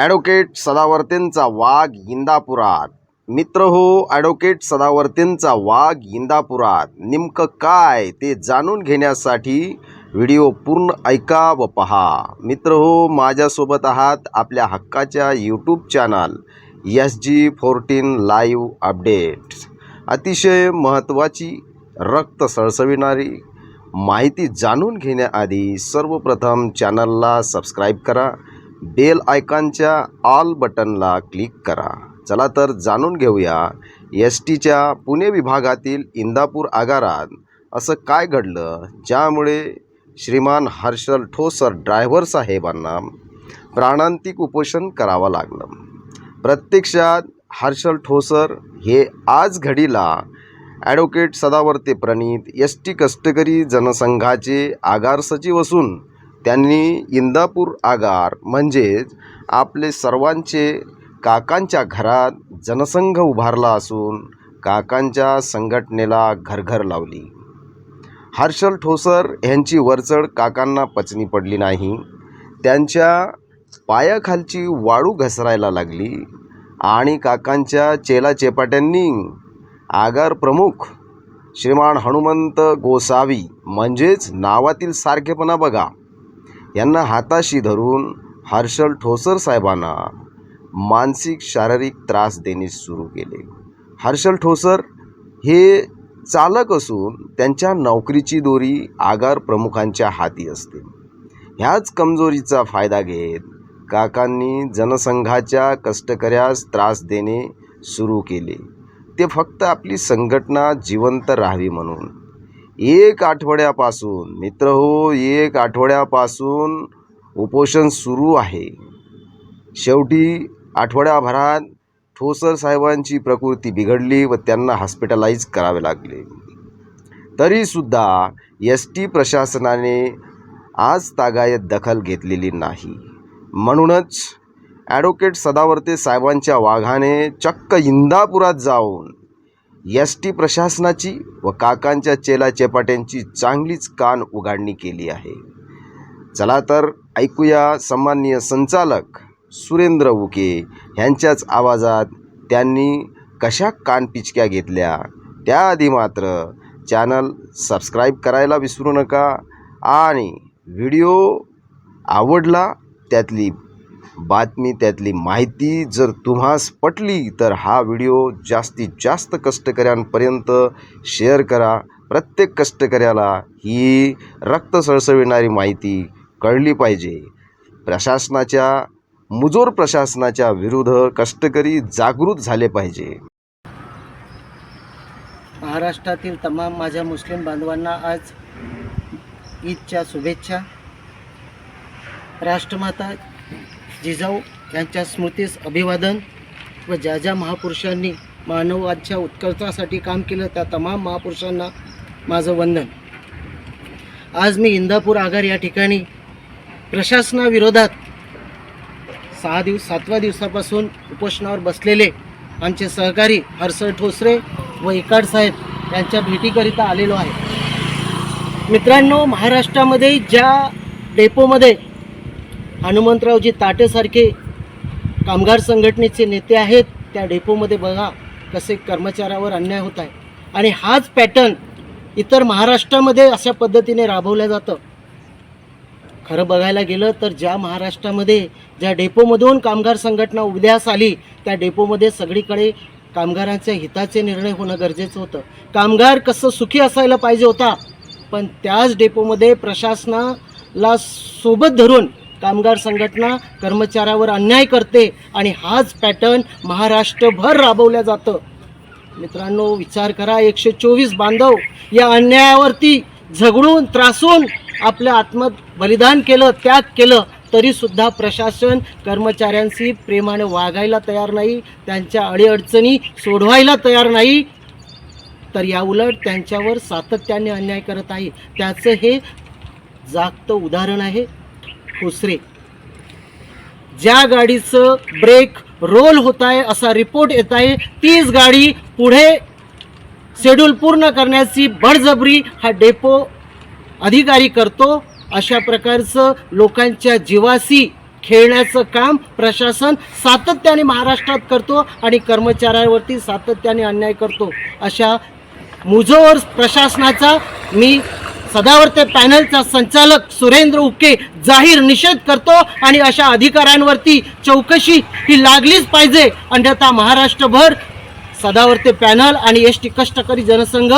Advocate सदावर्तेंचा वाघ इंदापुरात. मित्र हो advocate सदावर्तेंचा वाघ इंदापुरात. नेमकं काय ते जाणून घेण्यासाठी व्हिडिओ पूर्ण ऐका व पहा. मित्र हो माझ्यासोबत आहात आपल्या हक्काच्या YouTube channel S G fourteen live updates अतिशय महत्त्वाची रक्त सळसविणारी माहिती जाणून घेण्याआधी सर्वप्रथम चॅनलला सबस्क्राईब करा. बेल आयकॉनच्या ऑल बटनला क्लिक करा. चला तर जाणून घेऊया एस टीच्या पुणे विभागातील इंदापूर आगारात असं काय घडलं ज्यामुळे श्रीमान हर्षल ठोसर ड्रायव्हर साहेबांना प्राणांतिक उपोषण करावं लागलं. प्रत्यक्षात हर्षल ठोसर हे आज घडीला ॲडव्होकेट सदावर्ते प्रणीत एस टी कष्टकरी जनसंघाचे आगार सचिव असून त्यांनी इंदापूर आगार म्हणजेच आपले सर्वांचे काकांच्या घरात जनसंघ उभारला असून काकांच्या संघटनेला घरघर लावली. हर्षल ठोसर यांची वरचढ काकांना पचनी पडली नाही. त्यांच्या पायाखालची वाळू घसरायला लागली आणि काकांच्या चेलाचेपाट्यांनी आगार प्रमुख श्रीमान हनुमंत गोसावी म्हणजेच नावातील सारखेपणा बघा. यांना हाताशी धरून हर्षल ठोसर साहेबांना मानसिक शारीरिक त्रास देणे सुरू केले. हर्षल ठोसर हे चालक असून त्यांच्या नोकरीची दोरी आगार प्रमुखांच्या हाती असते. ह्याच कमजोरीचा फायदा घेत काकांनी जनसंघाच्या कष्टकऱ्यास त्रास देणे सुरू केले. ते फक्त आपली संघटना जिवंत राहावी म्हणून एक आठवड्यापासून मित्र हो एक आठवड्यापासून उपोषण सुरू आहे. शेवटी आठवड्याभरात ठोसर साहेबांची प्रकृती बिघडली व त्यांना हॉस्पिटलाइज करावे लागले. तरीसुद्धा एस टी प्रशासनाने आज तागायत दखल घेतलेली नाही. म्हणूनच ॲडव्होकेट सदावर्ते साहेबांच्या वाघाने चक्क इंदापुरात जाऊन एस टी प्रशासनाची व काकांच्या चेला चेपाट्यांची चांगलीच कान उघाडणी केली आहे. चला तर ऐकूया सन्माननीय संचालक सुरेंद्र उके ह्यांच्याच आवाजात त्यांनी कशा कानपिचक्या घेतल्या. त्याआधी मात्र चॅनल सबस्क्राईब करायला विसरू नका आणि व्हिडिओ आवडला त्यातली बातमी त्यातली माहिती जर तुम्हास पटली तर हा व्हिडिओ जास्तीत जास्त कष्टकऱ्यांपर्यंत शेअर करा. प्रत्येक कष्टकऱ्याला ही रक्त सळसविणारी माहिती कळली पाहिजे. प्रशासनाच्या मुजोर प्रशासनाच्या विरुद्ध कष्टकरी जागृत झाले पाहिजे. महाराष्ट्रातील तमाम माझ्या मुस्लिम बांधवांना आज ईदच्या शुभेच्छा. राष्ट्रमाता जिजाऊ यांच्या स्मृतीस अभिवादन व ज्या ज्या महापुरुषांनी मानवाच्या उत्कर्षासाठी काम केलं त्या तमाम महापुरुषांना माझं वंदन. आज मी इंदापूर आगार या ठिकाणी प्रशासनाविरोधात सहा दिवस सातव्या दिवसापासून उपोषणावर बसलेले आमचे सहकारी हर्षल ठोसरे व इकाड साहेब यांच्या भेटीकरिता आलेलो आहे. मित्रांनो महाराष्ट्रामध्ये ज्या डेपोमध्ये हनुमंतरावजी ताटेसारखे कामगार संघटनेचे नेते आहेत. त्या डेपोमध्ये बघा कसे कर्मचाऱ्यावर अन्याय होत आहे. आणि हाच पॅटर्न इतर महाराष्ट्रामध्ये अशा पद्धतीने राबवलं जातं. खरं बघायला गेलं तर ज्या महाराष्ट्रामध्ये ज्या डेपोमधून कामगार संघटना उदयास आली त्या डेपोमध्ये सगळीकडे कामगारांच्या हिताचे निर्णय होणं गरजेचं होतं. कामगार कसं सुखी असायला पाहिजे होता पण त्याच डेपोमध्ये प्रशासनाला सोबत धरून कामगार संघटना कर्मचाऱ्यावर अन्याय करते आणि हाच पॅटर्न महाराष्ट्रभर राबवल्या जातं. मित्रांनो विचार करा एकशे चोवीस बांधव या अन्यायावरती झगडून त्रासून आपलं आत्म बलिदान केलं त्याग केलं तरीसुद्धा प्रशासन कर्मचाऱ्यांशी प्रेमाने वागायला तयार नाही त्यांच्या अडीअडचणी सोडवायला तयार नाही. तर याउलट त्यांच्यावर सातत्याने अन्याय करत आहे. त्याचं हे जागतं उदाहरण आहे. उसरे ज्या गाडीचं ब्रेक रोल होत आहे असा रिपोर्ट येत आहे तीच गाडी पुढे शेड्यूल पूर्ण करण्याची बळजबरी हा डेपो अधिकारी करतो. अशा प्रकारचं लोकांच्या जीवाशी खेळण्याचं काम प्रशासन सातत्याने महाराष्ट्रात करतो आणि कर्मचाऱ्यांवरती सातत्याने अन्याय करतो. अशा मुजोवर प्रशासनाचा मी सदावर्ते पॅनलचा संचालक सुरेंद्र उके जाहीर निषेध करतो आणि अशा अधिकाऱ्यांवरती चौकशी ही लागलीच पाहिजे. अन्यथा महाराष्ट्रभर सदावर्ते पॅनल आणि एस टी कष्टकरी जनसंघ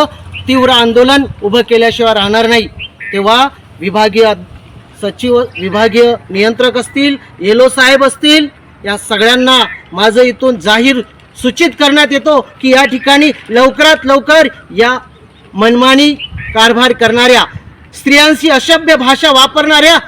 तीव्र आंदोलन उभं केल्याशिवाय राहणार नाही. तेव्हा विभागीय सचिव विभागीय नियंत्रक असतील येलो साहेब असतील या सगळ्यांना माझं इथून जाहीर सूचित करण्यात येतो की या ठिकाणी लवकरात लवकर या मनमानी कारभार करणाऱ्या स्त्रियांशी अशभ्य भाषा वापरणाऱ्या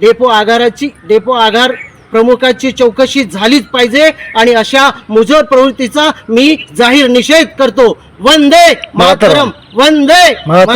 डेपो आगाराची डेपो आगार प्रमुखाची चौकशी झालीच पाहिजे आणि अशा मुजोर प्रवृत्तीचा मी जाहीर निषेध करतो. वंदे मातरम. वंदे मातरम.